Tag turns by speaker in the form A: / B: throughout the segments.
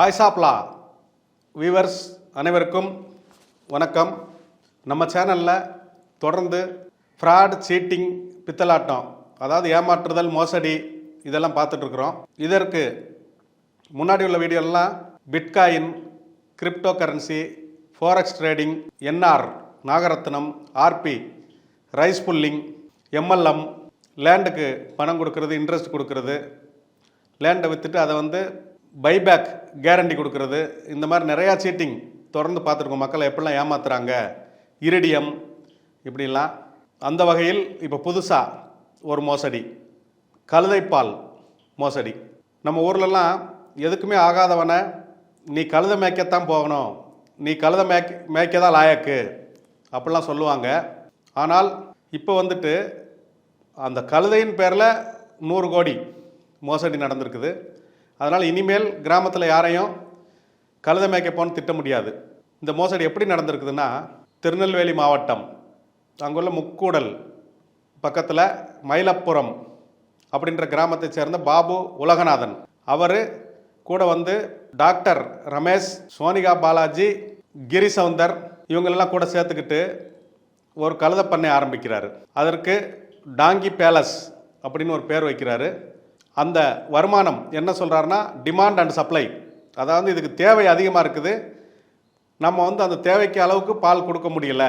A: Voice ஆப்லா viewers அனைவருக்கும் வணக்கம். நம்ம சேனலில் தொடர்ந்து ஃப்ராட் சீட்டிங் பித்தலாட்டம் அதாவது ஏமாற்றுதல் மோசடி இதெல்லாம் பார்த்துட்ருக்குறோம். இதற்கு முன்னாடி உள்ள வீடியோலாம் bitcoin crypto currency forex trading NR Nagarathnam RP rice pulling MLM லேண்டுக்கு பணம் கொடுக்கறது இன்ட்ரெஸ்ட் கொடுக்கறது. லேண்டை விற்றுட்டு அதை வந்து பைபேக் கேரண்டி கொடுக்கறது. இந்த மாதிரி நிறையா சீட்டிங் தொடர்ந்து பார்த்துருக்கோம். மக்களை எப்படிலாம் ஏமாத்துறாங்க? இரிடியம் இப்படிலாம். அந்த வகையில் இப்போ புதுசாக ஒரு மோசடி. கழுதைப்பால் மோசடி. நம்ம ஊர்லலாம் எதுக்குமே ஆகாதவனை நீ கழுதை மேய்க்கத்தான் போகணும். நீ கழுதை மேய்க்க மேய்க்க தான் லாயக்கு? அப்படிலாம் சொல்லுவாங்க. ஆனால் இப்போ வந்துட்டு அந்த கழுதையின் பேரில் நூறு கோடி மோசடி நடந்திருக்குது. அதனால் இனிமேல் கிராமத்தில் யாரையும் கழுத மேய்க்க போன்னு திட்ட முடியாது. இந்த மோசடி எப்படி நடந்திருக்குதுன்னா திருநெல்வேலி மாவட்டம் அங்குள்ள முக்கூடல் பக்கத்தில் மயிலப்புறம் அப்படின்ற கிராமத்தை சேர்ந்த பாபு உலகநாதன். அவர் கூட வந்து டாக்டர் ரமேஷ் சோனிகா பாலாஜி கிரி சவுந்தர் இவங்களெல்லாம் கூட சேர்த்துக்கிட்டு ஒரு கழுத பண்ணை ஆரம்பிக்கிறார். அதற்கு டாங்கி பேலஸ் அப்படின்னு ஒரு பேர் வைக்கிறாரு. அந்த வருமானம் என்ன சொல்கிறாருன்னா டிமாண்ட் அண்ட் சப்ளை அதாவது இதுக்கு தேவை அதிகமாக இருக்குது. நம்ம வந்து அந்த தேவைக்கு அளவுக்கு பால் கொடுக்க முடியல.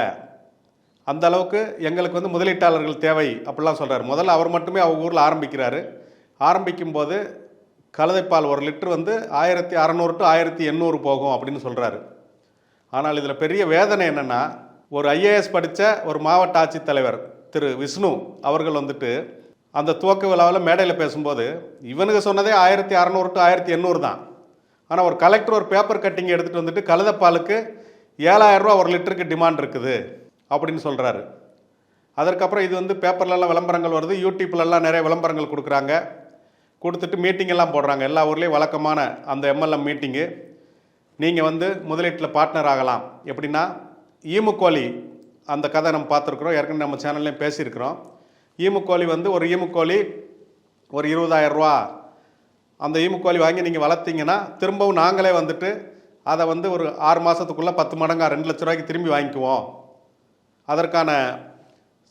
A: அந்த அளவுக்கு எங்களுக்கு வந்து முதலீட்டாளர்கள் தேவை அப்படிலாம் சொல்கிறார் முதல்ல அவர் மட்டுமே அவங்க ஊரில் ஆரம்பிக்கிறாரு. ஆரம்பிக்கும் போது கழுதைப்பால் ஒரு லிட்டர் வந்து ஆயிரத்தி அறநூறு டு ஆயிரத்தி எண்ணூறு போகும் அப்படின்னு சொல்கிறாரு ஆனால் இதில் பெரிய வேதனை என்னென்னா ஒரு ஐஏஎஸ் படித்த ஒரு மாவட்ட ஆட்சித்தலைவர் திரு விஷ்ணு அவர்கள் வந்துட்டு அந்த துவக்க விழாவில் மேடையில் பேசும்போது இவனுக்கு சொன்னதே ஆயிரத்தி அறநூறு டு ஆயிரத்தி எண்ணூறு தான். ஆனால் ஒரு கலெக்டர் ஒரு பேப்பர் கட்டிங் எடுத்துகிட்டு வந்துட்டு கழுதப்பாலுக்கு ஏழாயிரம் ரூபா ஒரு லிட்டருக்கு டிமாண்ட் இருக்குது அப்படின்னு சொல்கிறாரு அதற்கப்புறம் இது வந்து பேப்பர்லலாம் விளம்பரங்கள் வருது யூடியூப்லலாம் நிறைய விளம்பரங்கள் கொடுக்குறாங்க. கொடுத்துட்டு மீட்டிங் எல்லாம் போடுறாங்க. எல்லா ஊர்லேயும் வழக்கமான அந்த எம்எல்எம் மீட்டிங்கு நீங்கள் வந்து முதலீட்டில் பார்ட்னர் ஆகலாம். எப்படின்னா ஈமுக்கோழி அந்த கதை நம்ம பார்த்துருக்குறோம். ஏற்கனவே நம்ம சேனல்லையும் பேசியிருக்கிறோம். ஈமுக்கோழி வந்து ஒரு ஈமுக்கோழி ஒரு இருபதாயிரம் ரூபா. அந்த ஈமுக்கோழி வாங்கி நீங்கள் வளர்த்தீங்கன்னா திரும்பவும் நாங்களே வந்துட்டு அதை வந்து ஒரு ஆறு மாதத்துக்குள்ளே பத்து மடங்கா ரெண்டு லட்ச ரூபாய்க்கு திரும்பி வாங்கிக்குவோம். அதற்கான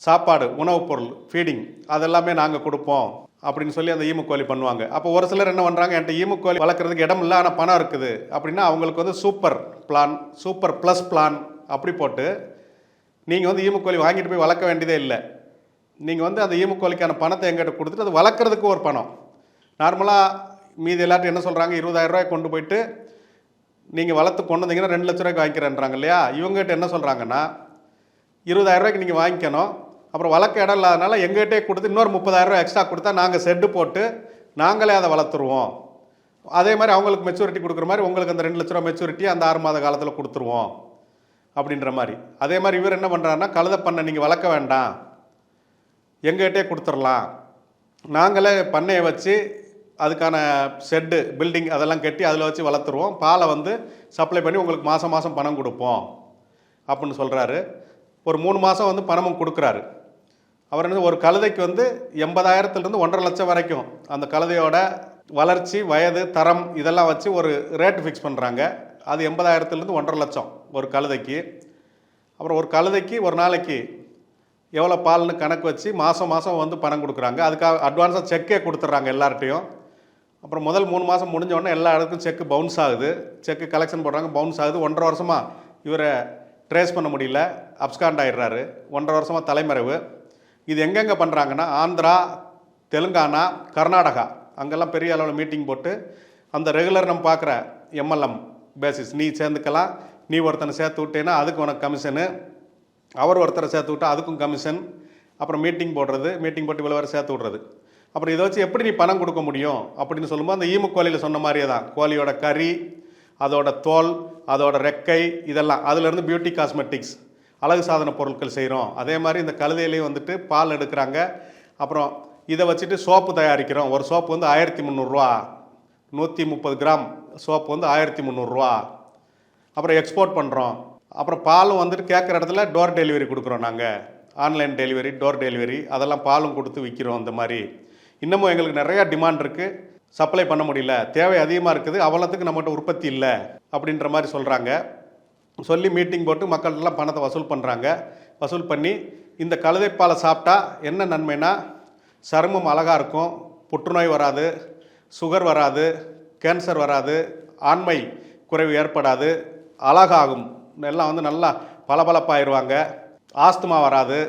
A: சாப்பாடு உணவுப் பொருள் ஃபீடிங் அதெல்லாமே நாங்கள் கொடுப்போம் அப்படின்னு சொல்லி அந்த ஈமுக்கோழி பண்ணுவாங்க. அப்போ ஒரு சிலர் என்ன பண்ணுறாங்க என்கிட்ட ஈமுக்கோழி வளர்க்குறதுக்கு இடம் இல்லை ஆனால் பணம் இருக்குது அப்படின்னா அவங்களுக்கு வந்து super plan super plus plan அப்படி போட்டு நீங்கள் வந்து ஈமுக்கோழி வாங்கிட்டு போய் வளர்க்க வேண்டியதே இல்லை. நீங்கள் வந்து அந்த ஈமுக்கோழிக்கான பணத்தை எங்கிட்ட கொடுத்துட்டு அது வளர்க்குறதுக்கு ஒரு பணம். நார்மலாக மீதி எல்லாத்தையும் என்ன சொல்கிறாங்க இருபதாயிரம் ரூபாய் கொண்டு போயிட்டு நீங்கள் வளர்த்து கொண்டு வந்தீங்கன்னா ரெண்டு லட்ச ரூபாய்க்கு வாங்கிக்கிறேன்றாங்க இல்லையா? இவங்ககிட்ட என்ன சொல்கிறாங்கன்னா இருபதாயிரம் ரூபாய்க்கு நீங்கள் வாங்கிக்கணும். அப்புறம் வளர்க்க இடம் இல்லாதனால எங்ககிட்டே கொடுத்து இன்னொரு முப்பதாயிரம் ரூபாய் எக்ஸ்ட்ரா கொடுத்தா நாங்கள் செட்டு போட்டு நாங்களே அதை வளர்த்துருவோம். அதே மாதிரி அவங்களுக்கு மெச்சூரிட்டி கொடுக்குற மாதிரி உங்களுக்கு அந்த ரெண்டு லட்ச ரூபா மெச்சூரிட்டி அந்த ஆறு மாத காலத்தில் கொடுத்துருவோம். அப்படின்ற மாதிரி. அதே மாதிரி இவர் என்ன பண்ணுறாருன்னா கழுத பண்ணை நீங்கள் வளர்க்க வேண்டாம். எங்ககிட்டே கொடுத்துடலாம். நாங்களே பண்ணையை வச்சு அதுக்கான ஷெட்டு பில்டிங் அதெல்லாம் கட்டி அதில் வச்சு வளர்த்துருவோம். பாலை வந்து சப்ளை பண்ணி உங்களுக்கு மாதம் மாதம் பணம் கொடுப்போம் அப்படின்னு சொல்கிறாரு ஒரு மூணு மாதம் வந்து பணமும் கொடுக்குறாரு. அவர் என்ன ஒரு கழுதைக்கு வந்து எண்பதாயிரத்துலேருந்து ஒன்றரை லட்சம் வரைக்கும் அந்த கழுதையோட வளர்ச்சி வயது தரம் இதெல்லாம் வச்சு ஒரு ரேட்டு ஃபிக்ஸ் பண்ணுறாங்க அது எண்பதாயிரத்துலேருந்து ஒன்றரை லட்சம் ஒரு கழுதைக்கு. அப்புறம் ஒரு கழுதைக்கு ஒரு நாளைக்கு எவ்வளோ பால்னு கணக்கு வச்சு மாதம் மாதம் வந்து பணம் கொடுக்குறாங்க. அதுக்காக அட்வான்ஸாக செக்கே கொடுத்துட்றாங்க எல்லார்ட்டையும் அப்புறம் முதல் மூணு மாதம் முடிஞ்சோடனே எல்லா இடத்துக்கும் செக்கு பவுன்ஸ் ஆகுது. செக்கு கலெக்ஷன் போடுறாங்க பவுன்ஸ் ஆகுது. ஒன்றரை வருஷமாக இவரை ட்ரேஸ் பண்ண முடியல. அப்ஸ்காண்ட் ஆயிடுறாரு. ஒன்றரை வருஷமாக தலைமறைவு. இது எங்கெங்கே பண்ணுறாங்கன்னா ஆந்திரா தெலுங்கானா கர்நாடகா. அங்கெல்லாம் பெரிய அளவில் மீட்டிங் போட்டு அந்த ரெகுலர் நம்ம பார்க்குற எம்எல்எம் பேசிஸ் நீ சேர்ந்துக்கலாம். நீ ஒருத்தனை சேர்த்து விட்டேன்னா அதுக்கு உனக்கு கமிஷனு அவர் ஒருத்தரை சேர்த்து விட்டா அதுக்கும் கமிஷன் அப்புறம் மீட்டிங் போடுறது மீட்டிங் போட்டு இவ்வளோ வர சேர்த்து விட்றது. அப்புறம் இதை வச்சு எப்படி நீ பணம் கொடுக்க முடியும் அப்படின்னு சொல்லும்போது அந்த ஈமு கோழியில் சொன்ன மாதிரியே தான். கோழியோட கறி அதோட தோல் அதோட ரெக்கை இதெல்லாம். அதுலேருந்து பியூட்டி காஸ்மெட்டிக்ஸ் அழகு சாதன பொருட்கள் செய்கிறோம் அதே மாதிரி இந்த கழுதையிலையும் வந்துட்டு பால் எடுக்கிறாங்க. அப்புறம் இதை வச்சுட்டு சோப்பு தயாரிக்கிறோம். ஒரு சோப்பு வந்து ஆயிரத்தி முந்நூறுரூவா நூற்றி முப்பது கிராம் சோப்பு வந்து ஆயிரத்தி முந்நூறுரூவா அப்புறம் எக்ஸ்போர்ட் பண்ணுறோம் அப்புறம் பாலும் வந்துட்டு கேட்குற இடத்துல டோர் டெலிவரி கொடுக்குறோம் நாங்கள் ஆன்லைன் டெலிவரி டோர் டெலிவரி அதெல்லாம் பாலும் கொடுத்து விற்கிறோம் இந்த மாதிரி. இன்னமும் எங்களுக்கு நிறையா டிமாண்ட் இருக்குது சப்ளை பண்ண முடியல. தேவை அதிகமாக இருக்குது. அவ்வளோத்துக்கு நம்மகிட்ட உற்பத்தி இல்லை அப்படின்ற மாதிரி சொல்கிறாங்க சொல்லி மீட்டிங் போட்டு மக்கள்கிட்டலாம் பணத்தை வசூல் பண்ணுறாங்க வசூல் பண்ணி இந்த கழுதைப்பாலை சாப்பிட்டா என்ன நன்மைனா சருமம் அழகாக இருக்கும். புற்றுநோய் வராது சுகர் வராது கேன்சர் வராது ஆண்மை குறைவு ஏற்படாது அழகாகும். எல்லாம் வந்து நல்லா பளபளப்பாயிருவாங்க. ஆஸ்துமா வராது.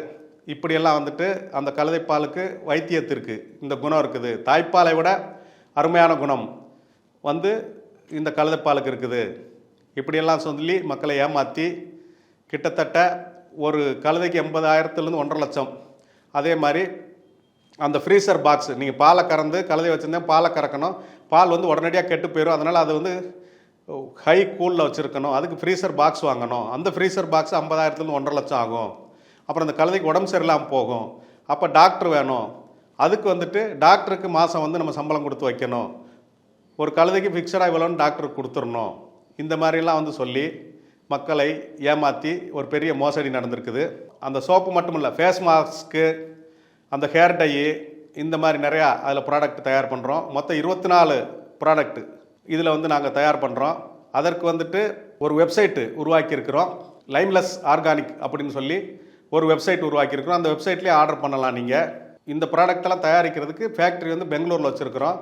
A: இப்படியெல்லாம் வந்துட்டு அந்த கழுதைப்பாலுக்கு வைத்தியத்திற்கு இந்த குணம் இருக்குது. தாய்ப்பாலை விட அருமையான குணம் வந்து இந்த கழுதைப்பாலுக்கு இருக்குது. இப்படியெல்லாம் சொல்லி மக்களை ஏமாற்றி கிட்டத்தட்ட ஒரு கழுதைக்கு எண்பதாயிரத்துலேருந்து ஒன்றரை லட்சம். அதே மாதிரி அந்த ஃப்ரீசர் பாக்ஸ் நீங்கள் பாலை கறந்து கழுதை வச்சுருந்தேன் பாலை கறக்கணும். பால் வந்து உடனடியாக கெட்டு போயிடும் அதனால் அது வந்து ஹை கூலில் வச்சுருக்கணும். அதுக்கு ஃப்ரீசர் பாக்ஸ் வாங்கணும். அந்த ஃப்ரீசர் பாக்ஸ் ஐம்பதாயிரத்துலேருந்து ஒன்றரை லட்சம் ஆகும். அப்புறம் அந்த கழுதைக்கு உடம்பு சரியில்லாமல் போகும். அப்போ டாக்டர் வேணும். அதுக்கு வந்துட்டு டாக்டருக்கு மாதம் வந்து நம்ம சம்பளம் கொடுத்து வைக்கணும். ஒரு கழுதைக்கு ஃபிக்ஸடாக இவ்வளோன்னு டாக்டருக்கு கொடுத்துடணும். இந்த மாதிரிலாம் வந்து சொல்லி மக்களை ஏமாற்றி ஒரு பெரிய மோசடி நடந்திருக்குது. அந்த சோப்பு மட்டும் இல்லை ஃபேஸ் மாஸ்க்கு அந்த ஹேர் டையி இந்த மாதிரி நிறையா அதில் ப்ராடக்ட் தயார் பண்ணுறோம் மொத்தம் இருபத்தி நாலு ப்ராடக்ட்டு இதில் வந்து நாங்கள் தயார் பண்ணுறோம். அதற்கு வந்துட்டு ஒரு வெப்சைட்டு உருவாக்கியிருக்கிறோம். லைம்லெஸ் ஆர்கானிக் அப்படின்னு சொல்லி ஒரு வெப்சைட் உருவாக்கியிருக்கிறோம். அந்த வெப்சைட்லேயே ஆர்டர் பண்ணலாம் நீங்கள் இந்த ப்ராடக்டெல்லாம் தயாரிக்கிறதுக்கு ஃபேக்ட்ரி வந்து பெங்களூரில் வச்சுருக்கிறோம்.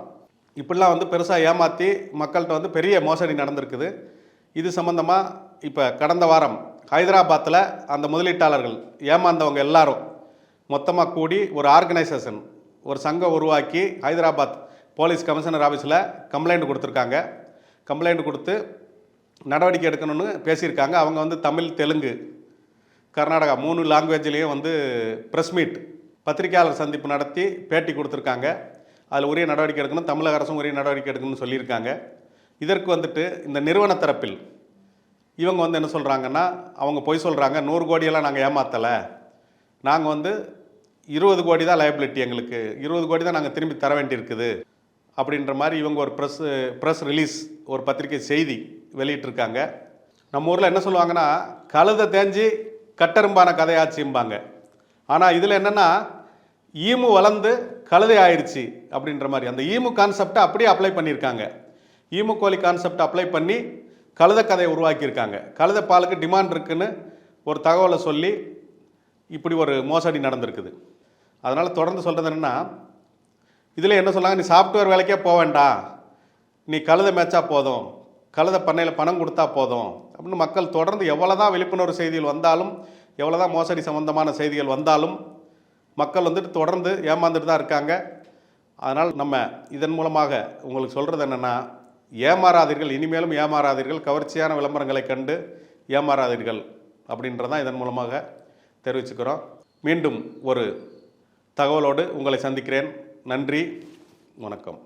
A: இப்படிலாம் வந்து பெருசாக ஏமாற்றி மக்கள்கிட்ட வந்து பெரிய மோசடி நடந்திருக்குது. இது சம்மந்தமாக இப்போ கடந்த வாரம் ஹைதராபாத்தில் அந்த முதலீட்டாளர்கள் ஏமாந்தவங்க எல்லாரும் மொத்தமாக கூடி ஒரு ஆர்கனைசேஷன் ஒரு சங்கம் உருவாக்கி ஹைதராபாத் போலீஸ் கமிஷனர் ஆஃபீஸில் கம்ப்ளைண்ட் கொடுத்துருக்காங்க. கம்ப்ளைண்ட் கொடுத்து நடவடிக்கை எடுக்கணும்னு பேசியிருக்காங்க. அவங்க வந்து தமிழ் தெலுங்கு கர்நாடகா மூணு லாங்குவேஜ்லேயும் வந்து ப்ரெஸ் மீட் பத்திரிகையாளர் சந்திப்பு நடத்தி பேட்டி கொடுத்துருக்காங்க. அதில் உரிய நடவடிக்கை எடுக்கணும். தமிழக அரசும் உரிய நடவடிக்கை எடுக்கணும்னு சொல்லியிருக்காங்க. இதற்கு வந்துட்டு இந்த நிறுவன தரப்பில் இவங்க வந்து என்ன சொல்கிறாங்கன்னா அவங்க பொய் சொல்கிறாங்க நூறு கோடியெல்லாம் நாங்கள் ஏமாற்றலை நாங்கள் வந்து இருபது கோடி தான் லைபிலிட்டி எங்களுக்கு. இருபது கோடி தான் நாங்கள் திரும்பி தர வேண்டியிருக்குது. அப்படின்ற மாதிரி இவங்க ஒரு ப்ரெஸ் ப்ரெஸ் ரிலீஸ் ஒரு பத்திரிகை செய்தி வெளியிட்டிருக்காங்க. நம்ம ஊரில் என்ன சொல்லுவாங்கன்னா கழுதை தேஞ்சு கட்டெரும்பான கதையாச்சும்பாங்க. ஆனால் இதில் என்னென்னா ஈமு வளர்ந்து கழுதை ஆயிடுச்சு அப்படின்ற மாதிரி. அந்த ஈமு கான்செப்டை அப்படியே அப்ளை பண்ணியிருக்காங்க. ஈமு கோழி கான்செப்ட் அப்ளை பண்ணி கழுத கதையை உருவாக்கியிருக்காங்க. கழுத பாலுக்கு டிமாண்ட் இருக்குன்னு ஒரு தகவலை சொல்லி இப்படி ஒரு மோசடி நடந்திருக்குது. அதனால் தொடர்ந்து சொல்கிறது என்னென்னா இதில் என்ன சொன்னாங்க நீ சாஃப்ட்வேர் வேலைக்கே போக வேண்டாம். நீ கழுதை மேய்ச்சா போதும். கழுதை பண்ணையில் பணம் கொடுத்தா போதும். அப்படின்னு மக்கள் தொடர்ந்து எவ்வளோ தான் விழிப்புணர்வு செய்திகள் வந்தாலும் எவ்வளோ தான் மோசடி சம்பந்தமான செய்திகள் வந்தாலும் மக்கள் வந்துட்டு தொடர்ந்து ஏமாந்துட்டு தான் இருக்காங்க. அதனால் நம்ம இதன் மூலமாக உங்களுக்கு சொல்கிறது என்னென்னா ஏமாறாதீர்கள் இனிமேலும் ஏமாறாதீர்கள். கவர்ச்சியான விளம்பரங்களை கண்டு ஏமாறாதீர்கள் அப்படின்றதான் இதன் மூலமாக தெரிவிச்சுக்கிறோம். மீண்டும் ஒரு தகவலோடு உங்களை சந்திக்கிறேன். நன்றி வணக்கம்.